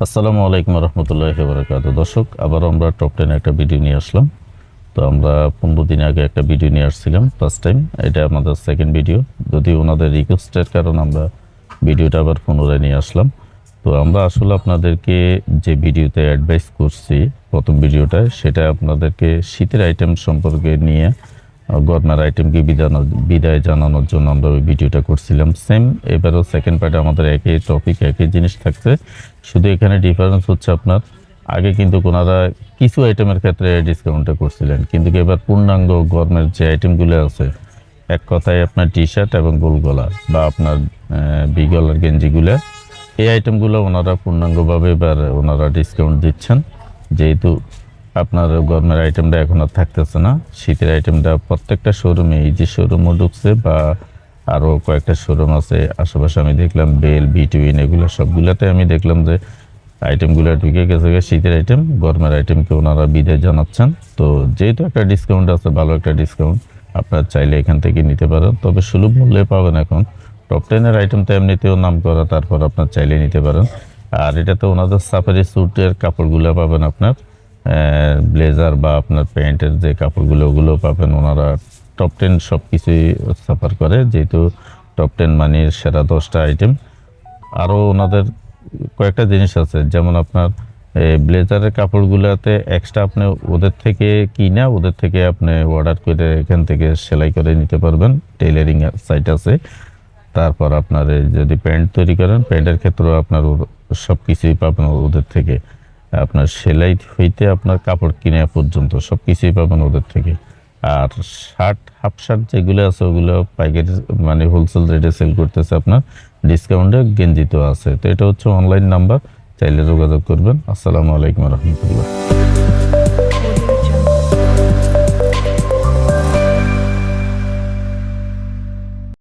আসসালামু আলাইকুম রহমতুল্লাহ বরকাত দর্শক আবার আমরা টপ টেনে একটা ভিডিও নিয়ে আসলাম। তো আমরা পনেরো দিন আগে একটা ভিডিও নিয়ে আসছিলাম ফার্স্ট টাইম এটা আমাদের সেকেন্ড ভিডিও যদি ওনাদের রিকোয়েস্টের কারণে আমরা ভিডিওটা আবার পুনরায় নিয়ে আসলাম। তো আমরা আসলে আপনাদেরকে যে ভিডিওতে অ্যাডভাইস করছি, প্রথম ভিডিওটায় সেটা আপনাদেরকে শীতের আইটেম সম্পর্কে নিয়ে আহ, গরমের আইটেমকে বিদায় জানানোর জন্য আমরা ওই ভিডিওটা করছিলাম। সেম এবারও সেকেন্ড পার্টে আমাদের একই টপিক একই জিনিস থাকছে। শুধু এখানে ডিফারেন্স হচ্ছে আপনার আগে কিন্তু ওনারা কিছু আইটেমের ক্ষেত্রে ডিসকাউন্টটা করছিলেন। কিন্তু এবার পূর্ণাঙ্গ গরমের যে আইটেমগুলো আছে এক কথায় আপনার টি শার্ট এবং গোল গলা বা আপনার বিগলার গেঞ্জিগুলো এই আইটেমগুলো ওনারা পূর্ণাঙ্গভাবে এবার ওনারা ডিসকাউন্ট দিচ্ছেন। যেহেতু আপনার গরমের আইটেমটা এখন আর থাকতেছে না। শীতের আইটেমটা প্রত্যেকটা শোরুমে এই যে শোরুমও ঢুকছে বা আরও কয়েকটা শোরুম আছে, আশেপাশে আমি দেখলাম বেল বিটুইন এগুলো সবগুলোতে আমি দেখলাম যে আইটেমগুলো ঢুকে গেছে। শীতের আইটেম গরমের আইটেমকে ওনারা বিদায় জানাচ্ছেন। তো যেহেতু একটা ডিসকাউন্ট আছে, ভালো একটা ডিসকাউন্ট আপনার চাইলে এখান থেকে নিতে পারেন। তবে সুলভ মূল্যে পাবেন এখন। টপ টেনের আইটেম তো এমনিতেও নাম করা, তারপর আপনার চাইলে নিতে পারেন। আর এটাতে ওনাদের সাফারি স্যুটের কাপড়গুলো পাবেন আপনার। ব্লেজার বা আপনার প্যান্টের যে কাপড়গুলো, ওগুলো পাবেন। ওনারা টপ টেন সব কিছুই সাফার করে, যেহেতু টপ টেন মানির সেরা দশটা আইটেম আরও ওনাদের কয়েকটা জিনিস আছে, যেমন আপনার ব্লেজারের কাপড়গুলোতে এক্সট্রা আপনি ওদের থেকে কিনা, ওদের থেকে আপনি অর্ডার করে এখান থেকে সেলাই করে নিতে পারবেন। টেইলারিং সাইট আছে। তারপর আপনার যদি প্যান্ট তৈরি করেন, প্যান্টের ক্ষেত্রেও আপনার সব কিছুই পাবেন ওদের থেকে। আপনার সেলাই হইতে আপনার কাপড় কিনে পর্যন্ত সব কিছুই পাবেন ওদের থেকে। আর শার্ট, হাফ শার্ট যেগুলো আছে ওগুলো পাইকারি মানে হোলসেল রেটে সেল করতেছে আপনার। ডিসকাউন্টে গেঞ্জিত আছে। তো এটা হচ্ছে অনলাইন নাম্বার চাইলে যোগাযোগ করবেন। আসসালামু আলাইকুম রহমতুল্লাহ।